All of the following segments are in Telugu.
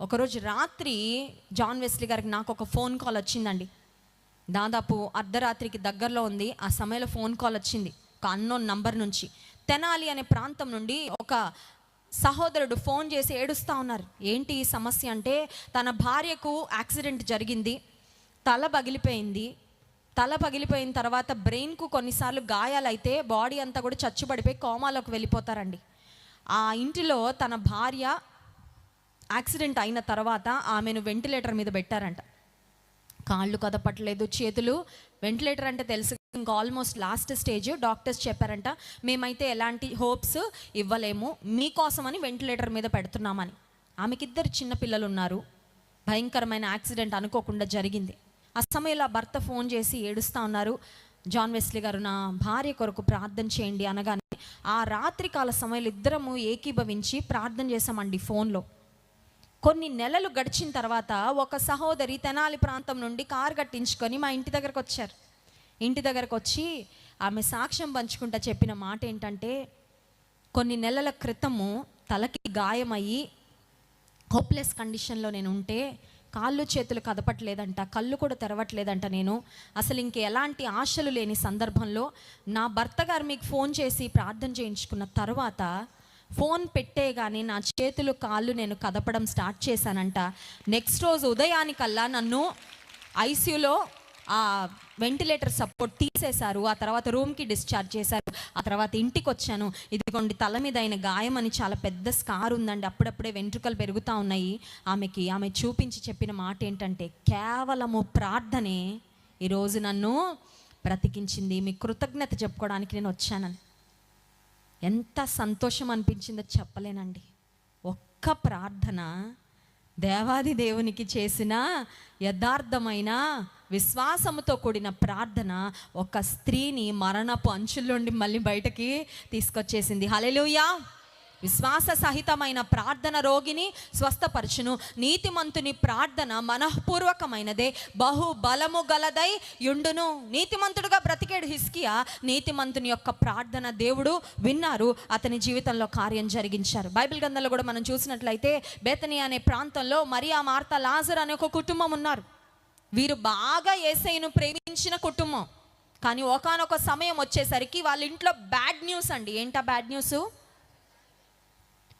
ఒకరోజు రాత్రి జాన్ వెస్లీ గారికి నాకు ఒక ఫోన్ కాల్ వచ్చిందండి. దాదాపు అర్ధరాత్రికి దగ్గరలో ఉంది. ఆ సమయంలో ఫోన్ కాల్ వచ్చింది. ఒక అన్నోన్ నంబర్ నుంచి. తెనాలి అనే ప్రాంతం నుండి ఒక సహోదరుడు ఫోన్ చేసి ఏడుస్తూ ఉన్నారు. ఏంటి ఈ సమస్య అంటే తన భార్యకు యాక్సిడెంట్ జరిగింది. తల పగిలిపోయింది. తల పగిలిపోయిన తర్వాత బ్రెయిన్కు కొన్నిసార్లు గాయాలైతే బాడీ అంతా కూడా చచ్చుబడిపోయి కోమాలోకి వెళ్ళిపోతారండి. ఆ ఇంటిలో తన భార్య యాక్సిడెంట్ అయిన తర్వాత ఆమెను వెంటిలేటర్ మీద పెట్టారంట. కాళ్ళు కదపట్లేదు చేతులు వెంటిలేటర్ అంటే తెలుసు. ఇంకా ఆల్మోస్ట్ లాస్ట్ స్టేజ్ డాక్టర్స్ చెప్పారంట మేమైతే ఎలాంటి హోప్స్ ఇవ్వలేము మీకోసమని వెంటిలేటర్ మీద పెడుతున్నామని. ఆమెకిద్దరు చిన్నపిల్లలు ఉన్నారు భయంకరమైన యాక్సిడెంట్ అనుకోకుండా జరిగింది. ఆ సమయంలో ఆ భర్త ఫోన్ చేసి ఏడుస్తూ ఉన్నారు జాన్ వెస్లీ గారు నా భార్య కొరకు ప్రార్థన చేయండి అనగానే ఆ రాత్రికాల సమయంలో ఇద్దరము ఏకీభవించి ప్రార్థన చేశామండి ఫోన్లో. కొన్ని నెలలు గడిచిన తర్వాత ఒక సహోదరి తెనాలి ప్రాంతం నుండి కారు కట్టించుకొని మా ఇంటి దగ్గరకు వచ్చారు. ఇంటి దగ్గరకు వచ్చి ఆమె సాక్ష్యం పంచుకుంటా చెప్పిన మాట ఏంటంటే కొన్ని నెలల క్రితము తలకి గాయమయ్యి హోప్లెస్ కండిషన్లో నేను ఉంటే కాళ్ళు చేతులు కదపట్లేదంట కళ్ళు కూడా తెరవట్లేదంట నేను. అసలు ఇంక ఎలాంటి ఆశలు లేని సందర్భంలో నా భర్త గారు మీకు ఫోన్ చేసి ప్రార్థన చేయించుకున్న తర్వాత ఫోన్ పెట్టే కానీ నా చేతులు కాళ్ళు నేను కదపడం స్టార్ట్ చేశానంట. నెక్స్ట్ రోజు ఉదయానికల్లా నన్ను ఐసీయూలో ఆ వెంటిలేటర్ సపోర్ట్ తీసేశారు. ఆ తర్వాత రూమ్కి డిశ్చార్జ్ చేశారు. ఆ తర్వాత ఇంటికి వచ్చాను ఇదిగోండి తల మీద అయిన గాయం అని చాలా పెద్ద స్కార్ ఉందండి. అప్పుడప్పుడే వెంట్రుకలు పెరుగుతూ ఉన్నాయి. ఆమెకి ఆమె చూపించి చెప్పిన మాట ఏంటంటే కేవలము ప్రార్థనే ఈరోజు నన్ను బ్రతికించింది. మీ కృతజ్ఞత చెప్పుకోవడానికి నేను వచ్చానని. ఎంత సంతోషం అనిపించిందో చెప్పలేనండి. ఒక్క ప్రార్థన దేవాది దేవునికి చేసిన యథార్థమైన విశ్వాసముతో కూడిన ప్రార్థన ఒక స్త్రీని మరణపు అంచుల్లోండి మళ్ళీ బయటకి తీసుకొచ్చేసింది. హలెలుయా విశ్వాస సహితమైన ప్రార్థన రోగిని స్వస్థపరచును. నీతిమంతుని ప్రార్థన మనఃపూర్వకమైనదే. బహు బలము గలదై యుండును. నీతిమంతుడుగా బ్రతికేడు హిస్కియా నీతిమంతుని యొక్క ప్రార్థన దేవుడు విన్నారు. అతని జీవితంలో కార్యం జరిగించారు. బైబిల్ గ్రంథంలో కూడా మనం చూసినట్లయితే బేతని అనే ప్రాంతంలో మరియా మార్త లాజర్ అనే ఒక కుటుంబం ఉన్నారు. వీరు బాగా ఏసైను ప్రేమించిన కుటుంబం. కానీ ఒకానొక సమయం వచ్చేసరికి వాళ్ళ ఇంట్లో బ్యాడ్ న్యూస్ అండి. ఏంటా బ్యాడ్ న్యూస్?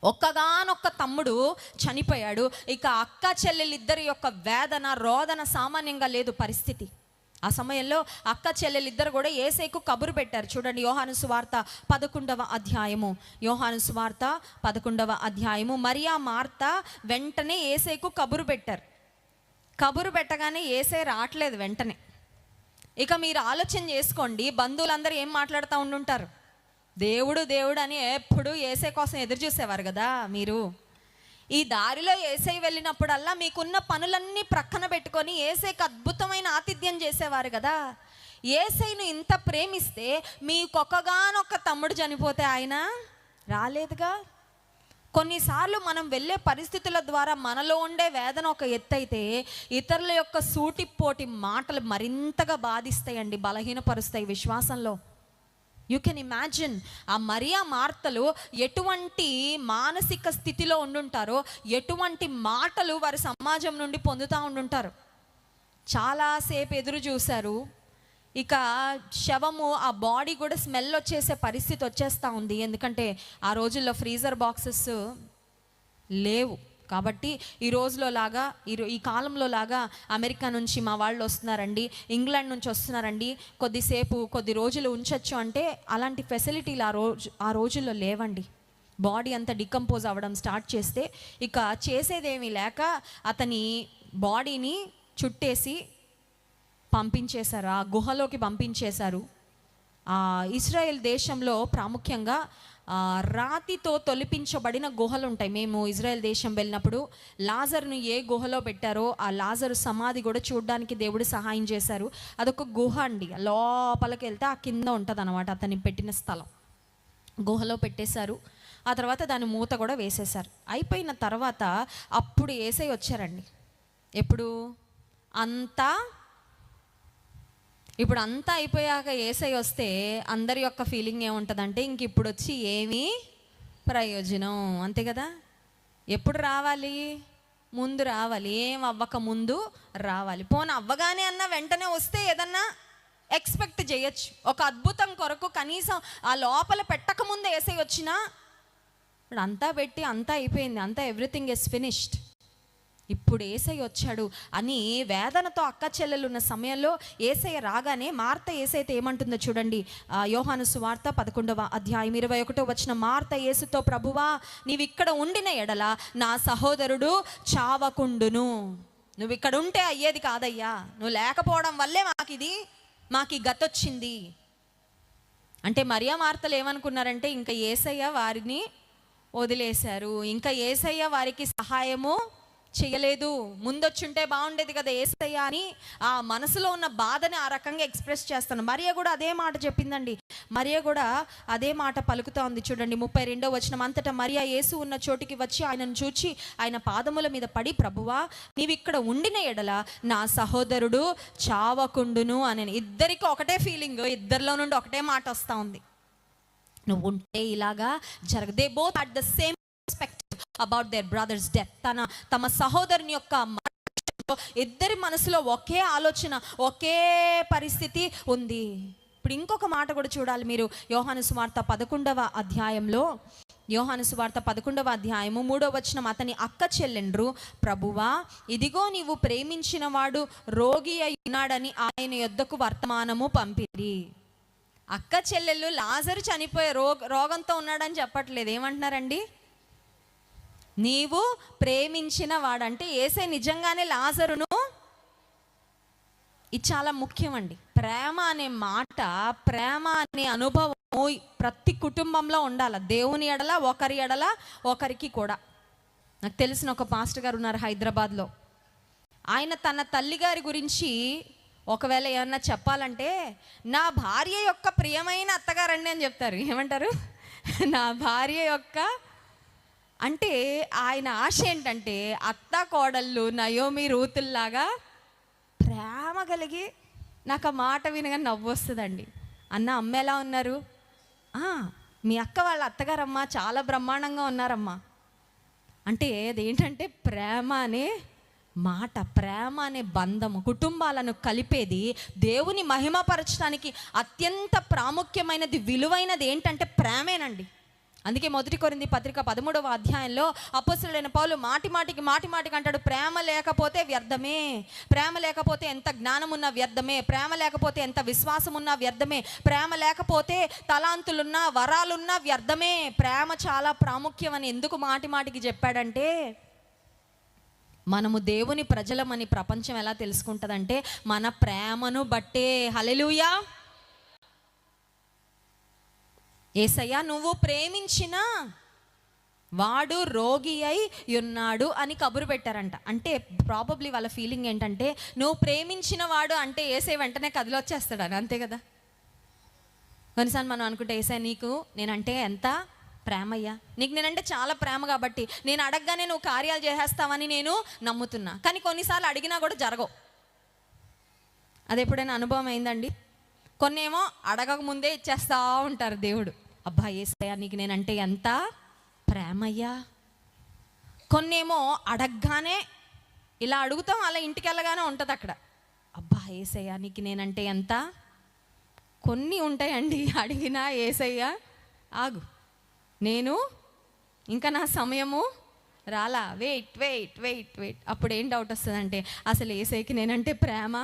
ఒక్కగానొక్క తమ్ముడు చనిపోయాడు. ఇక అక్క చెల్లెలిద్దరి యొక్క వేదన రోదన సామాన్యంగా లేదు పరిస్థితి. ఆ సమయంలో అక్క చెల్లెలిద్దరు కూడా ఏసైకు కబురు పెట్టారు. చూడండి యోహాను సువార్త పదకొండవ అధ్యాయము. యోహాను సువార్త పదకొండవ అధ్యాయము. మరియా మార్త వెంటనే ఏసైకు కబురు పెట్టారు. కబురు పెట్టగానే ఏసై రావట్లేదు వెంటనే. ఇక మీరు ఆలోచన చేసుకోండి బంధువులందరూ ఏం మాట్లాడుతూ ఉండుంటారు? దేవుడు దేవుడు అని ఎప్పుడు ఏసై కోసం ఎదురు చూసేవారు కదా మీరు. ఈ దారిలో ఏసై వెళ్ళినప్పుడల్లా మీకున్న పనులన్నీ ప్రక్కన పెట్టుకొని ఏసైకి అద్భుతమైన ఆతిథ్యం చేసేవారు కదా. ఏసైను ఇంత ప్రేమిస్తే మీకొకగానొక్క తమ్ముడు చనిపోతే ఆయన రాలేదుగా? కొన్నిసార్లు మనం వెళ్ళే పరిస్థితుల ద్వారా మనలో ఉండే వేదన ఒక ఎత్తైతే ఇతరుల యొక్క సూటిపోటి మాటలు మరింతగా బాధిస్తాయండి బలహీనపరుస్తాయి విశ్వాసంలో. యూ కెన్ ఇమాజిన్ ఆ మరియా మార్తలు ఎటువంటి మానసిక స్థితిలో ఉండుంటారో ఎటువంటి మాటలు వారి సమాజం నుండి పొందుతూ ఉండుంటారు. చాలాసేపు ఎదురు చూశారు. ఇక శవము ఆ బాడీ కూడా స్మెల్ వచ్చేసే పరిస్థితి వచ్చేస్తూ ఉంది. ఎందుకంటే ఆ రోజుల్లో ఫ్రీజర్ బాక్సెస్ లేవు. కాబట్టి ఈ రోజులో లాగా ఈ ఈ కాలంలో లాగా అమెరికా నుంచి మా వాళ్ళు వస్తున్నారండి ఇంగ్లాండ్ నుంచి వస్తున్నారండి. కొద్దిసేపు కొద్ది రోజులు ఉంచొచ్చు అంటే అలాంటి ఫెసిలిటీలు ఆ రోజు ఆ రోజుల్లో లేవండి. బాడీ అంతా డికంపోజ్ అవ్వడం స్టార్ట్ చేస్తే ఇక చేసేదేమీ లేక అతని బాడీని చుట్టేసి పంపించేశారు ఆ గుహలోకి పంపించేశారు. ఆ ఇజ్రాయెల్ దేశంలో ప్రాముఖ్యంగా రాతితో తొలిపించబడిన గుహలు ఉంటాయి మేము ఇజ్రాయెల్ దేశం వెళ్ళినప్పుడు లాజర్ను ఏ గుహలో పెట్టారో ఆ లాజరు సమాధి కూడా చూడడానికి దేవుడు సహాయం చేశారు. అదొక గుహ అండి. లోపలికి వెళ్తే ఆ కింద ఉంటుంది అనమాట అతన్ని పెట్టిన స్థలం. గుహలో పెట్టేశారు. ఆ తర్వాత దాని మూత కూడా వేసేశారు. అయిపోయిన తర్వాత అప్పుడు ఏసై వచ్చారండి. ఎప్పుడు? అంతా ఇప్పుడు అంతా అయిపోయాక ఏసై వస్తే అందరి యొక్క ఫీలింగ్ ఏముంటుందంటే ఇంక ఇప్పుడు వచ్చి ఏమీ ప్రయోజనం. అంతే కదా? ఎప్పుడు రావాలి? ముందు రావాలి. ఏం అవ్వక ముందు రావాలి. పోనీ అవ్వగానే అన్న వెంటనే వస్తే ఏదన్నా ఎక్స్పెక్ట్ చేయొచ్చు. ఒక అద్భుతం కొరకు కనీసం ఆ లోపల పెట్టక ముందు వేసే వచ్చినా ఇప్పుడు అంతా పెట్టి అంతా అయిపోయింది. అంతా ఎవ్రీథింగ్ ఇస్ ఫినిష్డ్. ఇప్పుడు ఏసై వచ్చాడు అని వేదనతో అక్క చెల్లెలు ఉన్న సమయంలో ఏసయ్య రాగానే మార్త ఏసైతే ఏమంటుందో చూడండి. యోహాను సువార్త పదకొండవ అధ్యాయం ఇరవై ఒకటో వచ్చిన మార్త ఏసుతో ప్రభువా నీవు ఇక్కడ ఉండిన ఎడల నా సహోదరుడు చావకుండును. నువ్వు ఇక్కడ ఉంటే అయ్యేది కాదయ్యా. నువ్వు లేకపోవడం వల్లే మాకు ఇది మాకు ఈ గతొచ్చింది. అంటే మరియా మార్తలు ఏమనుకున్నారంటే ఇంకా ఏసయ్య వారిని వదిలేశారు. ఇంకా ఏసయ్య వారికి సహాయము చేయలేదు. ముందొచ్చుంటే బాగుండేది కదా ఏసయ్య అని ఆ మనసులో ఉన్న బాధని ఆ రకంగా ఎక్స్ప్రెస్ చేస్తాను. మరియ కూడా అదే మాట చెప్పిందండి. మరియ కూడా అదే మాట పలుకుతా ఉంది చూడండి. ముప్పై రెండో వచనం అంతటా మరియా యేసు ఉన్న చోటికి వచ్చి ఆయనను చూచి ఆయన పాదముల మీద పడి ప్రభువా నీవు ఇక్కడ ఉండిన ఎడల నా సహోదరుడు చావకుండును అని ఇద్దరికి ఒకటే ఫీలింగ్ ఇద్దరిలో నుండి ఒకటే మాట వస్తూ ఉంది. నువ్వు ఉంటే ఇలాగా జరగ they both at the same respect about their brothers death తన తమ సహోదరుని యొక్క ఇద్దరి మనసులో ఒకే ఆలోచన ఒకే పరిస్థితి ఉంది. ఇప్పుడు ఇంకొక మాట కూడా చూడాలి మీరు. యోహాను సువార్త పదకొండవ అధ్యాయంలో యోహాను సువార్త పదకొండవ అధ్యాయము మూడవ వచనం అతని అక్క చెల్లెండ్రు ప్రభువా ఇదిగో నీవు ప్రేమించిన వాడు రోగి అయి ఉన్నాడని ఆయన యొద్దకు వర్తమానము పంపిరి. అక్క చెల్లెళ్ళు లాజరు చనిపోయే రోగ రోగంతో ఉన్నాడని చెప్పట్లేదు. ఏమంటున్నారండి? నీవు ప్రేమించిన వాడంటే ఏసే నిజంగానే లాజరును? ఇది చాలా ముఖ్యమండి. ప్రేమ అనే మాట ప్రేమ అనే అనుభవం ప్రతి కుటుంబంలో ఉండాల. దేవుని ఎడల ఒకరి ఎడల ఒకరికి కూడా. నాకు తెలిసిన ఒక పాస్టర్ గారు ఉన్నారు హైదరాబాద్లో. ఆయన తన తల్లిగారి గురించి ఒకవేళ ఏమన్నా చెప్పాలంటే నా భార్య యొక్క ప్రియమైన అత్తగారండి అని చెప్తారు. ఏమంటారు? నా భార్య యొక్క అంటే ఆయన ఆశ ఏంటంటే అత్త కోడళ్ళు నయోమి రూతుల్లాగా ప్రేమ కలిగి నాకు ఆ మాట వినగా నవ్వు వస్తుందండి. అన్న అమ్మ ఎలా ఉన్నారు? మీ అక్క వాళ్ళ అత్తగారమ్మ చాలా బ్రహ్మాండంగా ఉన్నారమ్మా. అంటే అదేంటంటే ప్రేమ అనే మాట ప్రేమ అనే బంధము కుటుంబాలను కలిపేది దేవుని మహిమపరచడానికి అత్యంత ప్రాముఖ్యమైనది విలువైనది ఏంటంటే ప్రేమేనండి. అందుకే మొదటి కొరింది పత్రిక పదమూడవ అధ్యాయంలో అపస్సులైన పౌలు మాటి మాటికి మాటి మాటికి అంటాడు ప్రేమ లేకపోతే వ్యర్థమే. ప్రేమ లేకపోతే ఎంత జ్ఞానం ఉన్నా వ్యర్థమే. ప్రేమ లేకపోతే ఎంత విశ్వాసం ఉన్నా వ్యర్థమే. ప్రేమ లేకపోతే తలాంతులున్నా వరాలున్నా వ్యర్థమే. ప్రేమ చాలా ప్రాముఖ్యమని ఎందుకు మాటి మాటికి చెప్పాడంటే మనము దేవుని ప్రజలమని ప్రపంచం ఎలా తెలుసుకుంటుందంటే మన ప్రేమను బట్టే. హలెలుయా ఏసయ్యా నువ్వు ప్రేమించిన వాడు రోగి అయి ఉన్నాడు అని కబురు పెట్టారంట. అంటే ప్రాబబ్లీ వాళ్ళ ఫీలింగ్ ఏంటంటే నువ్వు ప్రేమించిన వాడు అంటే ఏసై వెంటనే కదిలొచ్చేస్తాడని. అంతే కదా? కొన్నిసార్లు మనం అనుకుంటే ఏసై నీకు నేనంటే ఎంత ప్రేమయ్యా? నీకు నేనంటే చాలా ప్రేమ కాబట్టి నేను అడగగానే నువ్వు కార్యాలు చేసేస్తావని నేను నమ్ముతున్నా. కానీ కొన్నిసార్లు అడిగినా కూడా జరగవు. అది ఎప్పుడైనా అనుభవం అయిందండి? కొన్ని ఏమో అడగక ముందే ఇచ్చేస్తా ఉంటారు దేవుడు. అబ్బా ఏసయ్యా నీకు నేనంటే ఎంత ప్రేమయ్యా? కొన్నేమో అడగగానే ఇలా అడుగుతాం అలా ఇంటికి వెళ్ళగానే ఉంటుంది అక్కడ. అబ్బా ఏసయ్యా నీకు నేనంటే ఎంత? కొన్ని ఉంటాయండి అడిగినా ఏసయ్యా ఆగు. నేను ఇంకా నా సమయము రాలా? వెయిట్ వెయిట్ వెయిట్ వెయిట్ అప్పుడు ఏం డౌట్ వస్తుందంటే అసలు ఏసైకి నేనంటే ప్రేమ?